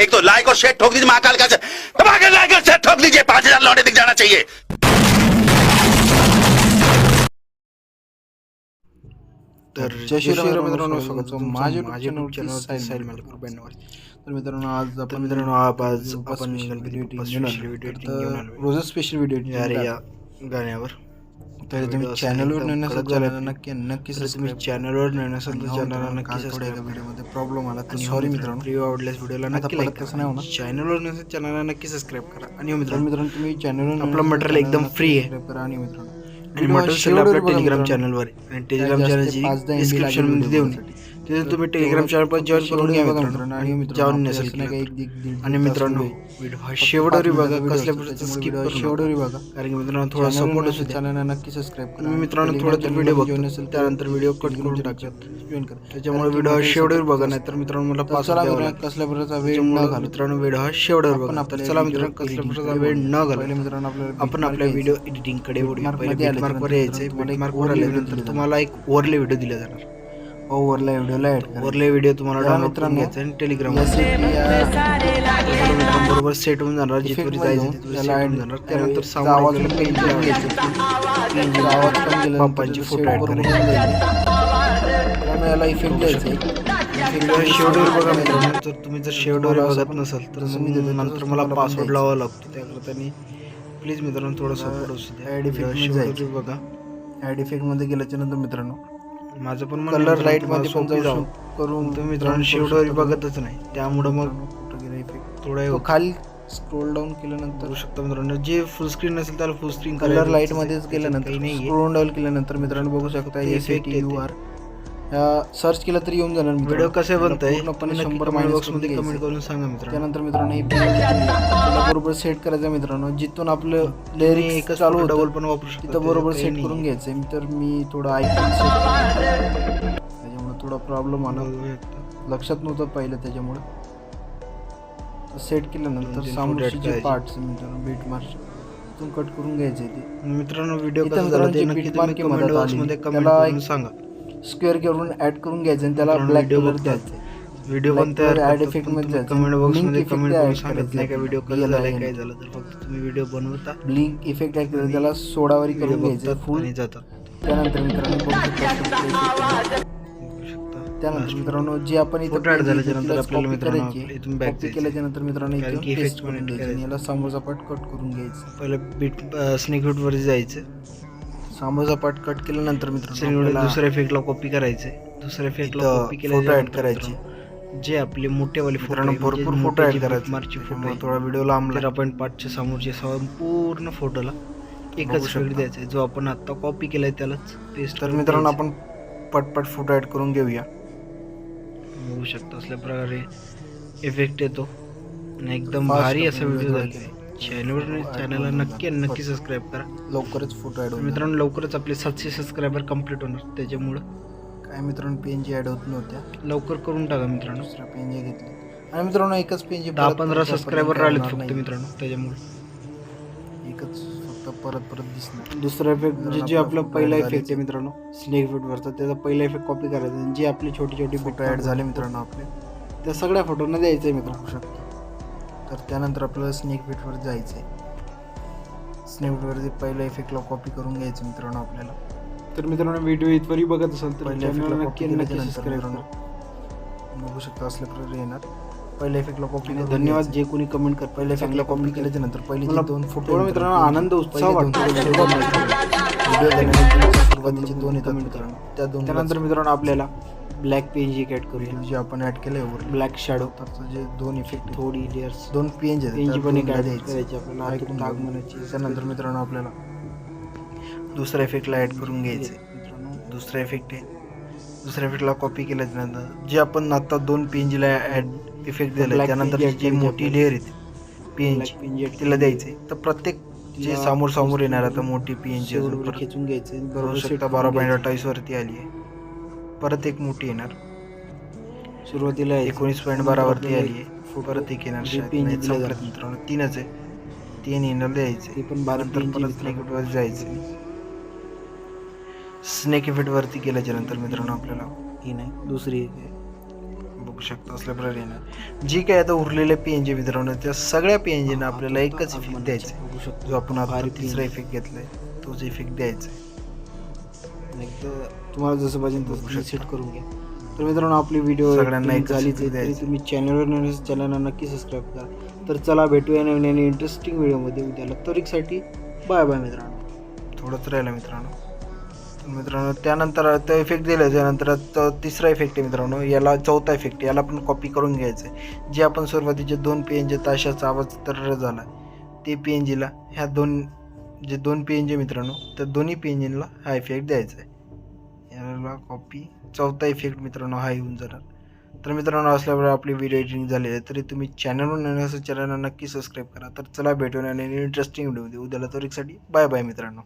एक तो लाइक और शेयर ठोक दीजिए महाकाल का दबाकर लाइक और शेयर ठोक दीजिए पांच हजार लौटे दिख जाना चाहिए। तर जय श्रीराम मित्रांनो स्वागत आहे माझ्या माझ्या चॅनल साईल बँडवर तर मित्रांनो आज आपण मित्रांनो आज आपण रोजच स्पेशल व्हिडिओ अरे या गाण्यावर. तर तुम्ही चॅनलवर नाही नसेल चॅनल नक्की नक्की जर तुम्ही चॅनलवर नाही नसेल तर चॅनलला नक्की थोड्या एका व्हिडिओमध्ये प्रॉब्लेम आला तर सॉरी मित्रांनो व्हिडिओ आवडल्यास व्हिडिओला नक्की लाईक कसं नाही होणार चॅनलवर नसेल चॅनलला नक्की सबस्क्राईब करा आणि मित्रांनो मित्रांनो तुम्ही चॅनलवर आपलं मटेरियल एकदम फ्री आहे करा आणि मित्रांनो आणि मटेरियल आपल्या टेलिग्राम चॅनलवर आणि टेलिग्राम चॅनलची डिस्क्रिप्शनमध्ये देऊन तिथे तुम्ही टेलिग्राम चॅनल पण जॉईन करून घ्या मित्रांनो. आणि जाऊन नसेल. आणि मित्रांनो शेवटवरी बघा कसल्या प्रकारचा स्किप शेवटवरी बघा. कारण की मित्रांनो थोडा सपोर्ट असू चॅनलला नक्की सबस्क्राईब करा. मित्रांनो थोडा तर व्हिडिओ बघतो. नसेल त्यानंतर व्हिडिओ कट करून टाकतात जॉईन करा. त्याच्यामुळे व्हिडिओ शेवटवर बघा नाही तर मित्रांनो मला पास कसल्या प्रकारचा वेळ न घालू मित्रांनो व्हिडिओ हा शेवटवर बघा. तर चला मित्रांनो कसल्या प्रकारचा वेळ न घालू मित्रांनो आपल्याला आपण आपल्या व्हिडिओ एडिटिंगकडे वळूया. पहिले bitmark वर यायचे bitmark वर आल्यानंतर तुम्हाला एक ओव्हरले व्हिडिओ दिला जाणार ओव्हरले व्हिडिओला ऍड ओव्हरले व्हिडिओ तुम्हाला करून घ्यायचा आणि टेलिग्राम बरोबर सेट होऊन जाणार जिथवर जायचं त्याला ऍड जाणार. त्यानंतर साऊंड बाप्पांची फोटो करायचे याला इफेक्ट द्यायचे शेवटवर बघा मित्रांनो. जर तुम्ही जर शेवटवर बघत नसाल तर मी देतो नंतर मला पासवर्ड लावावा लागतो. त्याकरता प्लीज मित्रांनो थोडा सपोर्ट असू द्या. ॲड इफेक्ट जायचे. बघा. ॲड इफेक्टमध्ये गेल्याच्यानंतर मित्रांनो माझं पण कलर लाइटमध्ये पण जाऊ करून तुम्ही मित्रांनो शेवटवर बघतच नाही. त्यामुळं मग थोडा खाली स्क्रोल डाऊन केल्यानंतर होऊ शकतं मित्रांनो. जे फुल स्क्रीन असेल त्याला फुल स्क्रीन कलर लाइट मध्येच गेल्यानंतर स्क्रोल डाऊन केल्यानंतर मित्रांनो बघू शकता एस यू आर सर्च केलं तरी येऊन जाणार व्हिडिओ कसे बनताय? पूर्णपणे शंभर माइंड बॉक्समध्ये कमेंट करून सांगा मित्रांनो. त्यानंतर मित्रांनो हे बरोबर सेट करायचं मित्रांनो. जिथून आपलं लेअरिंग एकच चालू डबल पण वापरू शकतो. तिथं बरोबर सेट करून घ्यायचं तर मी थोडं ऐकून त्याच्यामुळे थोडा प्रॉब्लेम आला. लक्षात नव्हतं पहिलं त्याच्यामुळे. सेट केल्यानंतर सामोरचे पार्ट्स मित्रांनो बीट मार्च तिथून कट करून घ्यायचे ते. मित्रांनो व्हिडिओ कसा झाला ते नक्की तुम्ही कमेंट बॉक्समध्ये कमेंट करून सांगा. स्क्वेअर करून ऍड करून घ्यायचं आणि त्याला ब्लॅक कलर द्यायचा. व्हिडिओ पण तयार ऍड इफेक्टमध्ये कमेंट बॉक्समध्ये कमेंट करून सांगत नाही का? व्हिडिओ कसा झाला काय झालं तर फक्त तुम्ही व्हिडिओ बनवता. ब्लिंक इफेक्ट ऍड केला त्याला सोडावरी करून घ्यायचं फुल जातात. त्यानंतर मित्रांनो बघू शकता त्यानंतर मित्रांनो जे आपण इथे Photo add झाल्याच्यानंतर आपल्याला मित्रांनो इथून जायचं. केल्याच्यानंतर मित्रांनो इथे effect करून पण घ्यायचं आणि याला समोरचा पार्ट कट करून घ्यायचं. पहिलं बीट स्नेक वर जायचं. समोरचा पार्ट कट केल्यानंतर आपल्याला दुसऱ्या इफेक्टला कॉपी करायचे दुसऱ्या इथं कॉपी photo केल्या add करायचे. जे आपले मोठेवाले फोटो मित्रांनो भरपूर फोटो ऍड करायचे. मार्चचे फोटो थोडा व्हिडिओ लांब तेरा पॉईंट पाचच्या समोरचे संपूर्ण फोटोला एकच. इफेक्ट द्यायचा जो आपण आता कॉपी केलाय त्यालाच पेस्ट तर मित्रांनो आपण पटपट फोटो ऍड करून घेऊया. बघू शकता असल्या प्रकारे इफेक्ट येतो. आणि एकदम भारी आपण असा व्हिडिओ video झाला चॅनलवर चॅनलला नक्की आणि नक्की सबस्क्राईब करा. लवकरच फोटो ऍड होईल मित्रांनो लवकरच आपले सातशे सबस्क्रायबर कंप्लीट होणार त्याच्यामुळं. काय मित्रांनो पेनची ऍड होत नव्हत्या. लवकर करून टाका मित्रांनो. दुसऱ्या पेनची घेतली. आणि मित्रांनो एकच पेनची दहा पंधरा सबस्क्रायबर राहिलेत फक्त मित्रांनो त्याच्यामुळे. एकच फक्त परत परत दिसणार. दुसरा इफेक्ट म्हणजे जे आपला पहिला इफेक्ट आहे मित्रांनो स्नेक इफेक्ट वरचा त्याचा पहिला इफेक्ट कॉपी करायचा. आणि जे आपले छोटे छोटे फोटो ऍड झाले मित्रांनो आपले. त्या सगळ्या फोटोंना द्यायचं आहे मित्रांनो. शकतो तर त्यानंतर आपल्याला स्नेक वर जायचं आहे स्नेक वरती पहिल्या इफेक्टला कॉपी करून घ्यायचं मित्रांनो आपल्याला. तर मित्रांनो व्हिडिओ इथवरही बघत असाल तर पहिल्या इफेक्टला कॉपी बघू शकता असल्या प्रकारे येणार. पहिल्या इफेक्टला कॉपी धन्यवाद जे कोणी कमेंट कर पहिल्या इफेक्टला कॉपी केल्याच्यानंतर पहिले दोन फोटो मित्रांनो आनंद उत्साह वाटतो. सुरुवातीचे दोन येतात मित्रांनो. त्या दोन त्यानंतर मित्रांनो आपल्याला ब्लॅक पेन जी ऍड करूया. जे आपण ऍड केलंय वर ब्लॅक शॅडो तर जे दोन इफेक्ट थोडी लेअर्स दोन पेंज त्या पण एक द्यायचे. करायची आपल्याला. म्हणायची. त्यानंतर मित्रांनो आपल्याला दुसऱ्या इफेक्टला ऍड करून घ्यायचे दुसरा इफेक्ट आहे. दुसऱ्या इफेक्टला कॉपी केल्याच्यानंतर जे आपण आता दोन पेंजला ऍड इफेक्ट दिला त्यानंतर जी करायची मोठी. लेअर येते Black page add तिला द्यायचे तर प्रत्येक जे समोर समोर येणार आता मोठी पेंज शेवटवर खेचून घ्यायचं बरोबर शकता बारा पॉईंट अठ्ठावीस वरती आली आहे. परत एक मोठी येणार. सुरुवातीला एकोणीस पॉईंट बारा वरती आली आहे. परत एक येणार जे. मित्रांनो तीनच आहे. तीन येणार द्यायचे. ते पण बारा पेन परत स्नेक वर जायचं. स्नेक इफेक्ट वरती केल्याच्यानंतर मित्रांनो आपल्याला ही नाही दुसरी एक आहे. बघू शकता असल्या प्रकारे. ना जी काय आता उरलेल्या पी एन जी मित्रांनो त्या सगळ्या पी एन जीना आपल्याला एकच इफेक्ट द्यायचा. बघू शकतो. जो आपण आता तिसरा इफेक्ट घेतलाय तोच इफेक्ट द्यायचा आहे. एकदा तुम्हाला जसं पाहिजे तसं. सेट करून घ्या. तर मित्रांनो आपली व्हिडिओ सगळ्यांना द्यायचं. तरी तुम्ही चॅनलवर चॅनलला नक्की सबस्क्राईब करा. तर चला भेटूया नवीन आणि इंटरेस्टिंग व्हिडिओमध्ये उद्याला तरीसाठी बाय बाय मित्रांनो. थोडंच राहिलं मित्रांनो. तर मित्रांनो त्यानंतर तो इफेक्ट दिला त्यानंतर तो तिसरा इफेक्ट आहे मित्रांनो याला चौथा इफेक्ट याला पण कॉपी करून घ्यायचं आहे. जे आपण सुरुवातीचे दोन पी एन जे ताशाचा आवाज तर झाला ते पी एन जीला ह्या दोन जे दोन पी एन जे मित्रांनो त्या दोन्ही पी एन जीला हा इफेक्ट द्यायचा आहे. याला कॉपी चौथा इफेक्ट मित्रांनो हा येऊन जाणार. तर मित्रांनो असल्यावर आपली व्हिडिओ एडिटिंग झाली आहे. तरी तुम्ही चॅनलवर नवीन असं चॅनलला नक्की सबस्क्राईब करा. तर चला भेटून आणि इंटरेस्टिंग व्हिडिओ उद्याला तरीसाठी बाय बाय मित्रांनो.